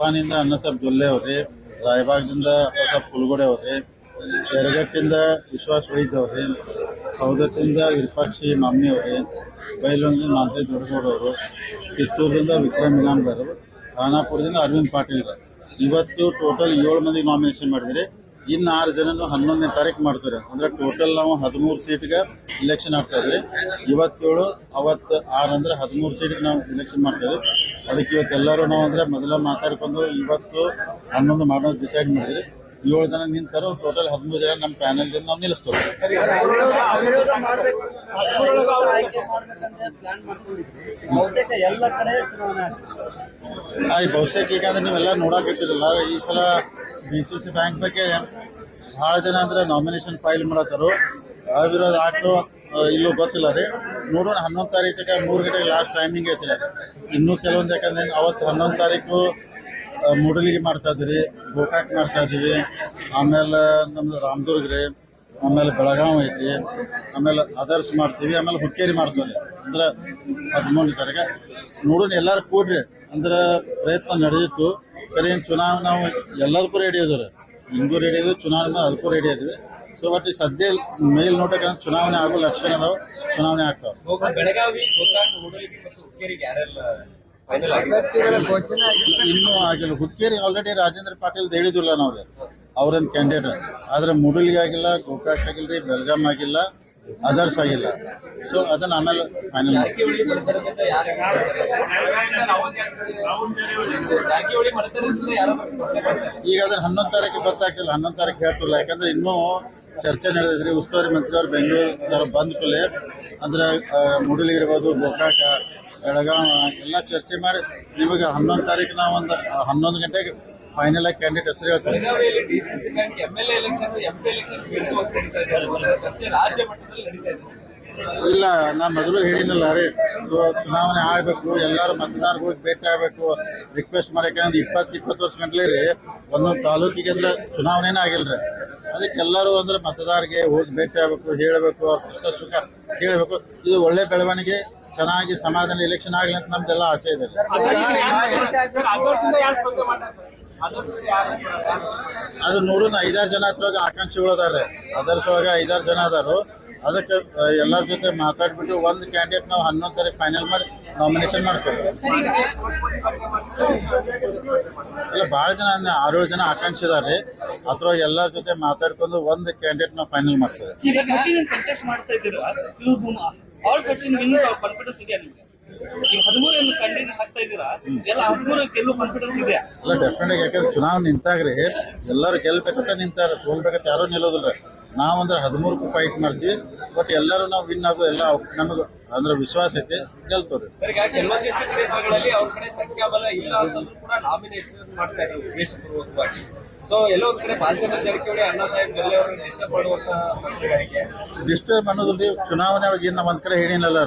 ನಿಪ್ಪಾನಿಂದ ಅನ್ನಸಾಬ್ ಜೊಲ್ಲೆ ಅವ್ರಿ, ರಾಯಬಾಗದಿಂದ ಅಪ್ಪಸಾಬ್ ಕುಲಗೋಡೆ ಅವ್ರಿ ಯರಗಟ್ಟಿಂದ ವಿಶ್ವಾಸ್ ವೈದ್ಯ ಅವ್ರಿ, ಸೌದತ್ತಿಂದ ವಿರೂಪಾಕ್ಷಿ ಮಾಮ್ನಿ ಅವ್ರಿ, ಬೈಲೂರಿನಿಂದ ಮಾಂತೆ ದೊಡ್ಡಗೌಡ ಅವರು ಕಿತ್ತೂರಿಂದ ವಿಕ್ರಮ್ ಇನಾಮ್ದಾರ್ ಖಾನಾಪುರದಿಂದ ಅರವಿಂದ್ ಪಾಟೀಲ್ ಇವತ್ತು ಟೋಟಲ್ ಏಳು ಮಂದಿ ನಾಮಿನೇಷನ್ ಮಾಡಿದ್ರಿ. ಇನ್ನು ಆರು ಜನನು ಹನ್ನೊಂದನೇ ತಾರೀಕು ಮಾಡ್ತಾರೆ. ಅಂದ್ರೆ ಟೋಟಲ್ ನಾವು ಹದಿಮೂರು ಸೀಟ್ಗೆ ಇಲೆಕ್ಷನ್ ಆಗ್ತಾ ಇದ್ರಿ ಇವತ್ತೇಳು, ಅವತ್ತು ಆರು ಅಂದ್ರೆ ಹದಿಮೂರು ಸೀಟ್ಗೆ ನಾವು ಇಲೆಕ್ಷನ್ ಮಾಡ್ತಾ ಇದ್ವಿ ಅದಕ್ಕೆ ಇವತ್ತು ಎಲ್ಲರೂ ನಾವು ಅಂದ್ರೆ ಮೊದಲ ಮಾತಾಡ್ಕೊಂಡು ಇವತ್ತು ಹನ್ನೊಂದು ಮಾಡೋದು ಡಿಸೈಡ್ ಮಾಡಿದ್ರಿ ಏಳು ಜನ ನಿಂತಾರೋ ಟೋಟಲ್ ಹದಿಮೂರು ಜನ ನಮ್ಮ ಪ್ಯಾನಲ್ದಿಂದ ನಾವು ನಿಲ್ಲಿಸ್ತೇವೆ. ಬಹುಶಃ ಈಗಾದ್ರೆ ನೀವೆಲ್ಲ ನೋಡಾಕತ್ತಿರಲ್ಲ ಈ ಸಲ ಬಿ ಸಿ ಸಿ ಬ್ಯಾಂಕ್ ಬಗ್ಗೆ ಭಾಳ ಜನ ಅಂದ್ರೆ ನಾಮಿನೇಷನ್ ಫೈಲ್ ಮಾಡತ್ತಾರು. ಅವಿರೋಧ ಆಗ್ತೋ ಇಲ್ಲೂ ಗೊತ್ತಿಲ್ಲ ರೀ. ನೋಡೋಣ ಹನ್ನೊಂದು ತಾರೀಕಿಗೆ ಮೂರು ಗಂಟೆಗೆ ಲಾಸ್ಟ್ ಟೈಮಿಂಗ್ ಐತ್ರಿ ಇನ್ನೂ ಕೆಲವೊಂದು ಯಾಕಂದ್ರೆ ಅವತ್ತು ಹನ್ನೊಂದು ತಾರೀಕು ಮೂಡಲಿಗೆ ಮಾಡ್ತಾ ಇದ್ರಿ ಗೋಕಾಕ್ ಮಾಡ್ತಾ ಇದೀವಿ ಆಮೇಲೆ ನಮ್ದು ರಾಮದುರ್ಗ ರೀ. ಆಮೇಲೆ ಬೆಳಗಾವಿ ಐತಿ. ಆಮೇಲೆ ಅದರ್ಸ್ ಮಾಡ್ತೀವಿ. ಆಮೇಲೆ ಹುಕ್ಕೇರಿ ಮಾಡ್ತೀವಿ ಅಂದ್ರೆ ಹದಿಮೂರನೇ ತಾರೀಕು. ನೋಡೋಣ ಎಲ್ಲರೂ ಕೂಡ್ರಿ. ಅಂದ್ರೆ ಪ್ರಯತ್ನ ನಡೆದಿತ್ತು. ಸರಿ ಚುನಾವಣೆ ನಾವು ಎಲ್ಲದಕ್ಕೂ ರೆಡಿ ಹಿಂಗೂ ರೆಡಿ ಇದ್ವಿ ಚುನಾವಣೆ ಅದಕ್ಕೂ ರೆಡಿ ಇದ್ವಿ ಸೊ ಬಟ್ ಈ ಸದ್ಯ ಮೇಲ್ನೋಟಕ್ಕೆ ಚುನಾವಣೆ ಆಗೋ ಲಕ್ಷಣ ಅದಾವ ಚುನಾವಣೆ ಆಗ್ತಾವ. ಬೆಳಗಾವಿ ಆಗಿಲ್ಲ. ಇನ್ನೂ ಆಗಿಲ್ಲ. ಹುಕ್ಕೇರಿ ಆಲ್ರೆಡಿ ರಾಜೇಂದ್ರ ಪಾಟೀಲ್ ಹೇಳಿದಿಲ್ಲ ನಾವ್ರಿ ಅವ್ರೊಂದು ಕ್ಯಾಂಡಿಡೇಟ್ ಆದ್ರೆ ಮುಡಲ್ಗಿ ಆಗಿಲ್ಲ ಗೋಕಾಕ್ ಆಗಿಲ್ಲ ರೀ ಬೆಲ್ಗಾಮ್ ಆಗಿಲ್ಲ ಅದರ್ಸ್ ಆಗಿಲ್ಲ ಸೊ ಅದನ್ನ ಆಮೇಲೆ ಫೈನಲ್ ಈಗ ಅದನ್ನ ಹನ್ನೊಂದು ತಾರೀಕು ಗೊತ್ತಾಗ್ತಿಲ್ಲ. ಹನ್ನೊಂದು ತಾರೀಕು ಹೇಳ್ತಿಲ್ಲ. ಯಾಕಂದ್ರೆ ಇನ್ನೂ ಚರ್ಚೆ ನಡೆದಿದ್ರಿ. ಉಸ್ತುವಾರಿ ಮಂತ್ರಿ ಅವ್ರು ಬೆಂಗಳೂರು ಬಂದ ಕೂಡಲೇ ಅಂದ್ರೆ ಇರ್ಬೋದು ಗೋಕಾಕ ಬೆಳಗಾವ ಎಲ್ಲ ಚರ್ಚೆ ಮಾಡಿ ನಿಮಗೆ ಹನ್ನೊಂದು ತಾರೀಕು ನಾವು ಒಂದು ಹನ್ನೊಂದು ಗಂಟೆಗೆ ಫೈನಲ್ ಆಗಿ ಕ್ಯಾಂಡಿಡೇಟ್ ಹೆಸರು ಹೇಳ್ತಾರೆ ಬೆಳಗಾವಿಯಲ್ಲಿ DCC bank MLA election MP election ಬಿಡಿಸುವ ನಡೀತಾ ಇದೆ ಅನ್ನೋ ಚರ್ಚೆ ರಾಜ್ಯ ಮಟ್ಟದಲ್ಲಿ ನಡೀತಾ ಇದೆ. ಇಲ್ಲ ನಾನು ಮೊದಲು ಹೇಳಿನಲ್ಲ ರೀ ಸೊ ಚುನಾವಣೆ ಆಗಬೇಕು ಎಲ್ಲರೂ ಮತದಾರರಿಗೆ ಹೋಗಿ ಭೇಟಿ ಆಗಬೇಕು ರಿಕ್ವೆಸ್ಟ್ ಮಾಡಕ್ಕೆ ಅಂದ್ರೆ ಇಪ್ಪತ್ತು ಇಪ್ಪತ್ತು ವರ್ಷ ಗಂಟಲೆ ರೀ ಒಂದೊಂದು ತಾಲೂಕಿಗೆ ಅಂದ್ರೆ ಚುನಾವಣೆನೇ ಆಗಿಲ್ಲ ರೀ. ಅದಕ್ಕೆ ಎಲ್ಲರೂ ಅಂದ್ರೆ ಮತದಾರರಿಗೆ ಹೋಗಿ ಭೇಟಿ ಆಗಬೇಕು ಹೇಳಬೇಕು ಅವ್ರ ಕಷ್ಟ ಸುಖ ಕೇಳಬೇಕು. ಇದು ಒಳ್ಳೆ ಬೆಳವಣಿಗೆ ಚೆನ್ನಾಗಿ ಸಮಾಧಾನ ಎಲೆಕ್ಷನ್ ಆಗಲಿ ಅಂತ ನಮ್ದೆಲ್ಲ ಆಸೆ ಇದೆ ಅದು ನೂರ ಐದಾರು ಜನ ಹತ್ರ ಆಕಾಂಕ್ಷಿಗಳು ಅದಾರೆ ಅದರ ಒಳಗೆ ಐದಾರು ಜನ ಅದಾರು. ಅದಕ್ಕೆ ಎಲ್ಲರ ಜೊತೆ ಮಾತಾಡ್ಬಿಟ್ಟು ಒಂದು ಕ್ಯಾಂಡಿಡೇಟ್ ನಾವು ಹನ್ನೊಂದು ತಾರೀಕು ಫೈನಲ್ ಮಾಡಿ ನಾಮಿನೇಷನ್ ಮಾಡ್ತೇವೆ. ಇಲ್ಲ ಭಾಳ ಜನ ಅಂದ್ರೆ ಆರೇಳು ಜನ ಆಕಾಂಕ್ಷಿ ಇದಾರೆ ಅದ್ರ ಎಲ್ಲರ ಜೊತೆ ಮಾತಾಡ್ಕೊಂಡು ಒಂದು ಕ್ಯಾಂಡಿಡೇಟ್ ನಾವು ಫೈನಲ್ ಮಾಡ್ತೇವೆ. ಈಗ ಗಟ್ಟಿನ ಕಂಟೆಸ್ಟ್ ಮಾಡ್ತಾ ಇದ್ದೀರಾ ಇದು ಆಲ್ ಗಟ್ಟಿನ ವಿನ್ ಕಾನ್ಫಿಡೆನ್ಸ್ ಇದೆಯಾ ನಿಮ್ಗೆ ಈಗ ಹದಿಮೂರು ಏನು ಕಂಡಿನ ಹಾಕ್ತಾ ಇದ್ದೀರಾ? ಎಲ್ಲ ಹದಿಮೂರು ಗೆಲ್ಲೋ ಕಾನ್ಫಿಡೆನ್ಸ್ ಇದೆಯಾ? ಅಲ್ಲ ಡೆಫಿನೆಟ್ ಯಾಕಂದ್ರೆ ಚುನಾವಣೆ ನಿಂತಾಗ್ರಿ ಎಲ್ಲರೂ ಗೆಲ್ಬೇಕಂತ ನಿಂತಾರ ಸೋಲ್ಬೇಕಂತ ಯಾರೂ ನಿಲ್ಲೋದಿಲ್ಲ ನಾವಂದ್ರೆ ಹದಿಮೂರಕ್ಕೂ ಫೈಟ್ ಮಾಡ್ತೀವಿ ಬಟ್ ಎಲ್ಲರೂ ನಾವು ವಿನ್ ಆಗೋ ಎಲ್ಲ ನಮಗೆ ಅಂದ್ರೆ ವಿಶ್ವಾಸ ಐತಿ ಗೆಲ್ತವ್ರಿ. ಕೆಲವೊಂದಿಷ್ಟು ಕ್ಷೇತ್ರಗಳಲ್ಲಿ ಅವ್ರ ಕಡೆ ಸಂಖ್ಯಾಬಲ ಇಲ್ಲ ಅಂತಂದ್ರೂ ಕೂಡ ನಾಮಿನೇಷನ್ ಮಾಡ್ತಾ ಇದ್ದಾರೆ ಉದ್ದೇಶಪೂರ್ವಕವಾಗಿ. ಸೊ ಎಲ್ಲೋ ಒಂದ್ ಕಡೆ ಬಾಲಚಂದ್ರ ಜಾರಕಿಹೊಳಿ ಅಣ್ಣಾ ಸಾಹೇಬ್ ಜೊಲ್ಲೆ ಅವರು ಡಿಸ್ಟರ್ಬ್ ಮಾಡುವಂತ ಚುನಾವಣೆ ಒಳಗೆ ನಮ್ಮ ಒಂದ್ ಕಡೆ ಹೇಳಿನಲ್ಲ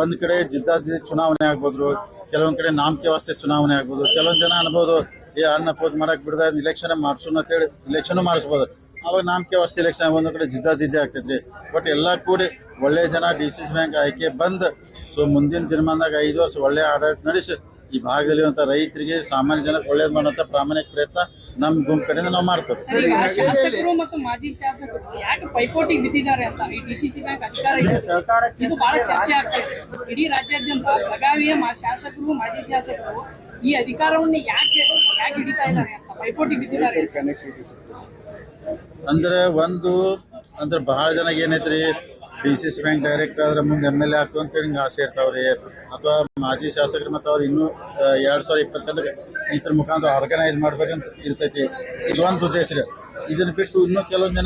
ಒಂದ್ ಕಡೆ ಜಿದ್ದಾದ ಚುನಾವಣೆ ಆಗ್ಬೋದು ಕೆಲವೊಂದ್ ಕಡೆ ನಾಮಕೆ ವ್ಯವಸ್ಥೆ ಚುನಾವಣೆ ಆಗ್ಬೋದು, ಕೆಲವೊಂದ್ ಜನ ಅನ್ಬೋದು, ಏ, ಅನ್ನ ಪೋಸ್ ಮಾಡಕ್ ಬಿಡದ ಇಲೆಕ್ಷನ್ ಮಾಡ್ಸೋಣ ಅಂತೇಳಿ ಇಲೆಕ್ಷನ್ ಮಾಡಿಸ್ಬೋದು. ಅವಾಗ ನಾಮಕೆ ವ್ಯವಸ್ಥೆ ಇಲೆಕ್ಷನ್ ಒಂದ್ ಕಡೆ ಜಿದ್ದಾಜಿದ್ದಿ ಆಗ್ತೈತ್ರಿ. ಬಟ್ ಎಲ್ಲಾ ಕೂಡಿ ಒಳ್ಳೆ ಜನ ಡಿ ಸಿ ಸಿ ಬ್ಯಾಂಕ್ ಆಯ್ಕೆ ಬಂದ್, ಸೊ ಮುಂದಿನ ದಿನಮಾನದಾಗ ಐದು ವರ್ಷ ಒಳ್ಳೆ ಆಡಳಿತ ನಡೆಸಿ, ಈ ಭಾಗದಲ್ಲಿ ರೈತರಿಗೆ, ಸಾಮಾನ್ಯ ಜನಕ್ಕೆ ಒಳ್ಳೇದ್ ಮಾಡುವಂತ ಪ್ರಾಮಾಣಿಕ ಪ್ರಯತ್ನ ನಮ್ ಗುಂಪು ಕಡೆಯಿಂದ ನಾವು ಮಾಡ್ತೇವೆ. ಶಾಸಕರು ಮತ್ತು ಮಾಜಿ ಶಾಸಕರು ಯಾಕೆ ಪೈಪೋಟಿಗೆ ಬಿದ್ದಿದ್ದಾರೆ ಅಂತ ಈ ಡಿಸಿಸಿ ಬ್ಯಾಂಕ್ ಅಧಿಕಾರ ಇದೆ. ಇದು ಬಹಳ ಚರ್ಚೆ ಆಗ್ತಿದೆ ಇಡೀ ರಾಜ್ಯಾದ್ಯಂತ ಬೆಳಗಾವಿಯ ಮಾ- ಶಾಸಕರು ಮಾಜಿ ಶಾಸಕರು ಈ ಅಧಿಕಾರವನ್ನು ಯಾಕೆ ಯಾಕೆ ಹಿಡಿತಾ ಇದ್ದಾರೆ ಅಂತ ಪೈಪೋಟಿ ಬಿದ್ದಿದ್ದಾರೆ? ಅಂದ್ರೆ ಒಂದು ಅಂದ್ರೆ ಬಹಳ ಜನ ಏನೈತ್ರಿ D C C bank direct ಆದ್ರೆ ಮುಂದೆ ಎಂ ಎಲ್ ಎ ಆಗ್ತು ಅಂತ ಹೇಳಿ ಆಸೆ ಇರ್ತಾವ್ರಿ. ಅಥವಾ ಮಾಜಿ ಶಾಸಕರು ಮತ್ತು ಅವ್ರು ಇನ್ನೂ ಎರಡ್ ಸಾವಿರ ಇಪ್ಪತ್ತೆಂಟಕ್ಕೆ ಇದ್ರ ಮುಖಾಂತರ ಆರ್ಗನೈಸ್ ಮಾಡ್ಬೇಕಂತ ಇರ್ತೈತಿ. ಇದೊಂದು ಉದ್ದೇಶ ಇದನ್ನ ಬಿಟ್ಟು ಇನ್ನೂ ಕೆಲವೊಂದು ಜನ